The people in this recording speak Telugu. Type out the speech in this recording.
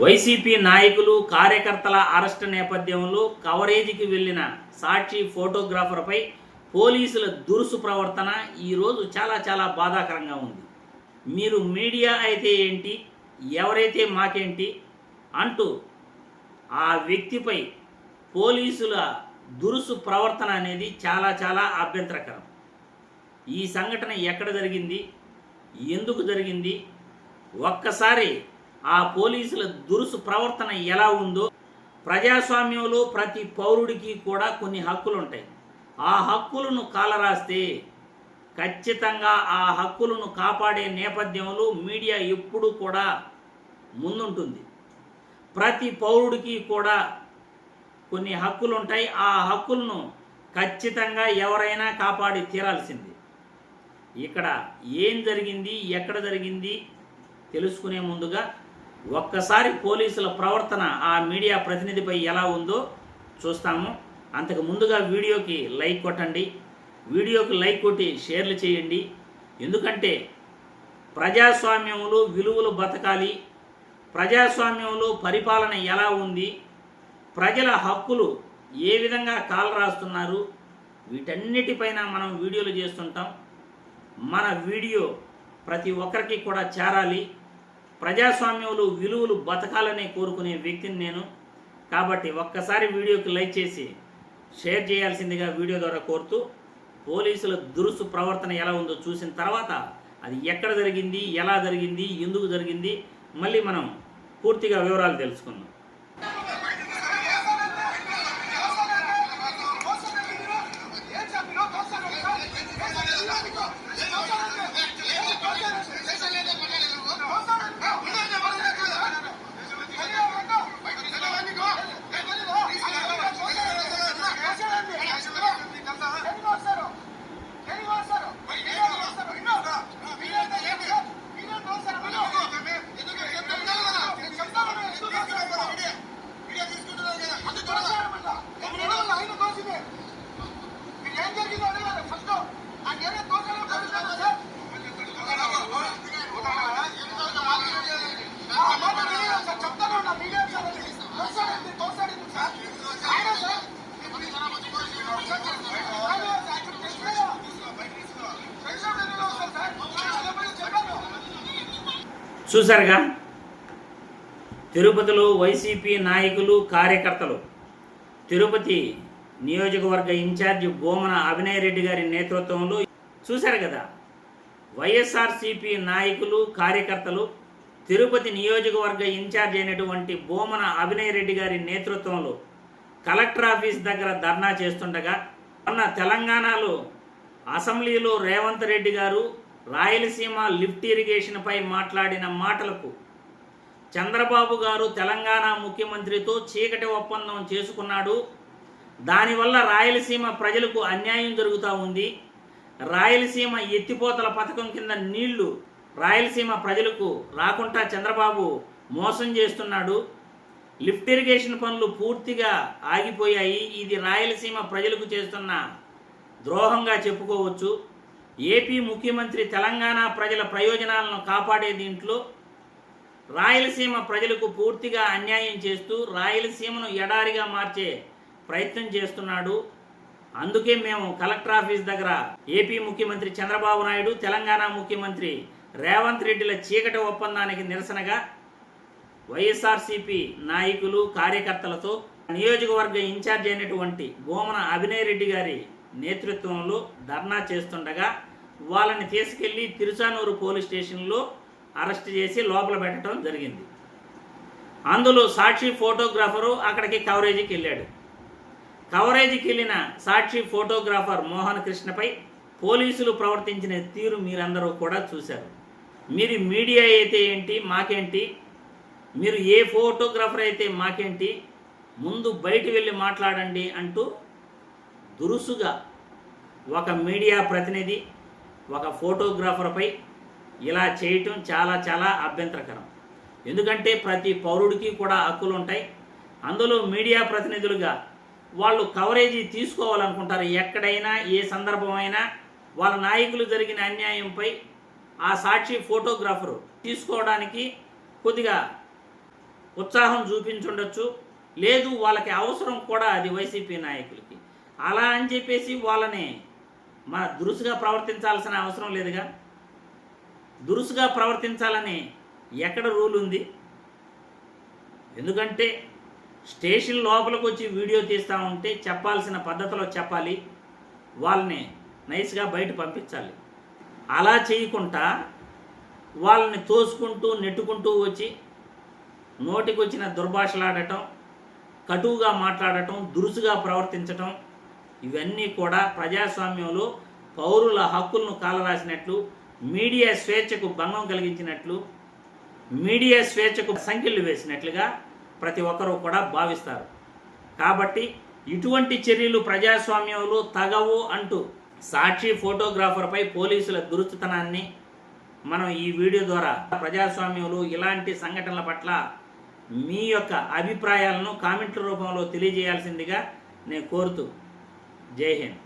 వైసీపీ నాయకులు కార్యకర్తల అరెస్ట్ నేపథ్యంలో కవరేజీకి వెళ్ళిన సాక్షి ఫోటోగ్రాఫర్పై పోలీసుల దురుసు ప్రవర్తన ఈరోజు చాలా చాలా బాధాకరంగా ఉంది. మీరు మీడియా అయితే ఏంటి? ఎవరైతే మాకేంటి? అంటూ ఆ వ్యక్తిపై పోలీసుల దురుసు ప్రవర్తన అనేది చాలా చాలా అభ్యంతరకరం. ఈ సంఘటన ఎక్కడ జరిగింది? ఎందుకు జరిగింది? ఒక్కసారి ఆ పోలీసుల దురుసు ప్రవర్తన ఎలా ఉందో ప్రజాస్వామ్యంలో ప్రతి పౌరుడికి కూడా కొన్ని హక్కులు ఉంటాయి ఆ హక్కులను కాలరాస్తే ఖచ్చితంగా ఆ హక్కులను కాపాడే నేపథ్యంలో మీడియా ఎప్పుడు కూడా ముందుంటుంది. ప్రతి పౌరుడికి కూడా కొన్ని హక్కులు ఉంటాయి ఆ హక్కులను ఖచ్చితంగా ఎవరైనా కాపాడి తీరాల్సింది. ఇక్కడ ఏం జరిగింది ఎక్కడ జరిగింది తెలుసుకునే ముందుగా ఒక్కసారి పోలీసుల ప్రవర్తన ఆ మీడియా ప్రతినిధిపై ఎలా ఉందో చూస్తాము. అంతకు ముందుగా వీడియోకి లైక్ కొట్టండి. వీడియోకి లైక్ కొట్టి షేర్లు చేయండి. ఎందుకంటే ప్రజాస్వామ్యంలో విలువలు బతకాలి. ప్రజాస్వామ్యంలో పరిపాలన ఎలా ఉంది? ప్రజల హక్కులు ఏ విధంగా కాలు రాస్తున్నారు? వీటన్నిటిపైన మనం వీడియోలు చేస్తుంటాం. మన వీడియో ప్రతి ఒక్కరికి కూడా చేరాలి. ప్రజాస్వామ్యంలో విలువలు బతకాలని కోరుకునే వ్యక్తిని నేను. కాబట్టి ఒక్కసారి వీడియోకి లైక్ చేసి షేర్ చేయాల్సిందిగా వీడియో ద్వారా కోరుతూ పోలీసుల దురుసు ప్రవర్తన ఎలా ఉందో చూసిన తర్వాత అది ఎక్కడ జరిగింది ఎలా జరిగింది ఎందుకు జరిగింది మళ్ళీ మనం పూర్తిగా వివరాలు తెలుసుకుందాం. చూసారుగా తిరుపతిలో వైసీపీ నాయకులు కార్యకర్తలు. తిరుపతి నియోజకవర్గ ఇన్ఛార్జి బోమన అభినయ్ రెడ్డి గారి నేతృత్వంలో చూశారు కదా వైఎస్ఆర్సీపీ నాయకులు కార్యకర్తలు తిరుపతి నియోజకవర్గ ఇన్ఛార్జ్ అయినటువంటి బోమన అభినయ్ రెడ్డి గారి నేతృత్వంలో కలెక్టర్ ఆఫీస్ దగ్గర ధర్నా చేస్తుండగా మొన్న తెలంగాణలో అసెంబ్లీలో రేవంత్ రెడ్డి గారు రాయలసీమ లిఫ్ట్ ఇరిగేషన్పై మాట్లాడిన మాటలకు చంద్రబాబు గారు తెలంగాణ ముఖ్యమంత్రితో చీకటి ఒప్పందం చేసుకున్నాడు దానివల్ల రాయలసీమ ప్రజలకు అన్యాయం జరుగుతూ ఉంది. రాయలసీమ ఎత్తిపోతల పథకం కింద నీళ్ళు రాయలసీమ ప్రజలకు రాకుండా చంద్రబాబు మోసం చేస్తున్నాడు. లిఫ్ట్ ఇరిగేషన్ పనులు పూర్తిగా ఆగిపోయాయి. ఇది రాయలసీమ ప్రజలకు చేస్తున్న ద్రోహంగా చెప్పుకోవచ్చు. ఏపీ ముఖ్యమంత్రి తెలంగాణ ప్రజల ప్రయోజనాలను కాపాడే దీంట్లో రాయలసీమ ప్రజలకు పూర్తిగా అన్యాయం చేస్తూ రాయలసీమను ఎడారిగా మార్చే ప్రయత్నం చేస్తున్నాడు. అందుకే మేము కలెక్టర్ ఆఫీస్ దగ్గర ఏపీ ముఖ్యమంత్రి చంద్రబాబు నాయుడు తెలంగాణ ముఖ్యమంత్రి రేవంత్ రెడ్డిల చీకటి ఒప్పందానికి నిరసనగా వైఎస్ఆర్సీపీ నాయకులు కార్యకర్తలతో నియోజకవర్గ ఇన్ఛార్జ్ అయినటువంటి బోమన అభినయ్ రెడ్డి గారి నేతృత్వంలో ధర్నా చేస్తుండగా వాళ్ళని తీసుకెళ్ళి తిరుచానూరు పోలీస్ స్టేషన్లో అరెస్ట్ చేసి లోపల పెట్టడం జరిగింది. అందులో సాక్షి ఫోటోగ్రాఫరు అక్కడికి కవరేజీకి వెళ్ళాడు. కవరేజీకి వెళ్ళిన సాక్షి ఫోటోగ్రాఫర్ మోహన్ కృష్ణపై పోలీసులు ప్రవర్తించిన తీరు మీరందరూ కూడా చూశారు. మీరు మీడియా అయితే ఏంటి మాకేంటి? మీరు ఏ ఫోటోగ్రాఫర్ అయితే మాకేంటి? ముందు బయట వెళ్ళి మాట్లాడండి అంటూ దురుసుగా ఒక మీడియా ప్రతినిధి ఒక ఫోటోగ్రాఫర్పై ఇలా చేయటం చాలా చాలా అభ్యంతరకరం. ఎందుకంటే ప్రతి పౌరుడికి కూడా హక్కులు ఉంటాయి అందులో మీడియా ప్రతినిధులుగా వాళ్ళు కవరేజీ తీసుకోవాలనుకుంటారు. ఎక్కడైనా ఏ సందర్భమైనా వాళ్ళ నాయకులు జరిగిన అన్యాయంపై ఆ సాక్షి ఫోటోగ్రాఫరు తీసుకోవడానికి కొద్దిగా ఉత్సాహం చూపించుండొచ్చు. లేదు వాళ్ళకి అవసరం కూడా అది వైసీపీ నాయకులకి. అలా అని చెప్పేసి వాళ్ళని మన దురుసుగా ప్రవర్తించాల్సిన అవసరం లేదుగా. దురుసుగా ప్రవర్తించాలని ఎక్కడ రూల్ ఉంది? ఎందుకంటే స్టేషన్ లోపలికి వచ్చి వీడియో తీస్తూ ఉంటే చెప్పాల్సిన పద్ధతిలో చెప్పాలి. వాళ్ళని నైస్గా బయట పంపించాలి. అలా చేయకుండా వాళ్ళని తోసుకుంటూ నెట్టుకుంటూ వచ్చి నోటికి వచ్చిన దుర్భాషలాడటం కటువుగా మాట్లాడటం దురుసుగా ప్రవర్తించటం ఇవన్నీ కూడా ప్రజాస్వామ్యంలో పౌరుల హక్కులను కాలరాసినట్లు మీడియా స్వేచ్ఛకు భంగం కలిగించినట్లు మీడియా స్వేచ్ఛకు సంఖ్యలు వేసినట్లుగా ప్రతి ఒక్కరూ కూడా భావిస్తారు. కాబట్టి ఇటువంటి చర్యలు ప్రజాస్వామ్యంలో తగవు అంటూ సాక్షి ఫోటోగ్రాఫర్పై పోలీసుల దురుచుతనాన్ని మనం ఈ వీడియో ద్వారా ప్రజాస్వామ్యంలో ఇలాంటి సంఘటనల పట్ల మీ యొక్క అభిప్రాయాలను కామెంట్ల రూపంలో తెలియజేయాల్సిందిగా నేను కోరుతూ జై హింద్.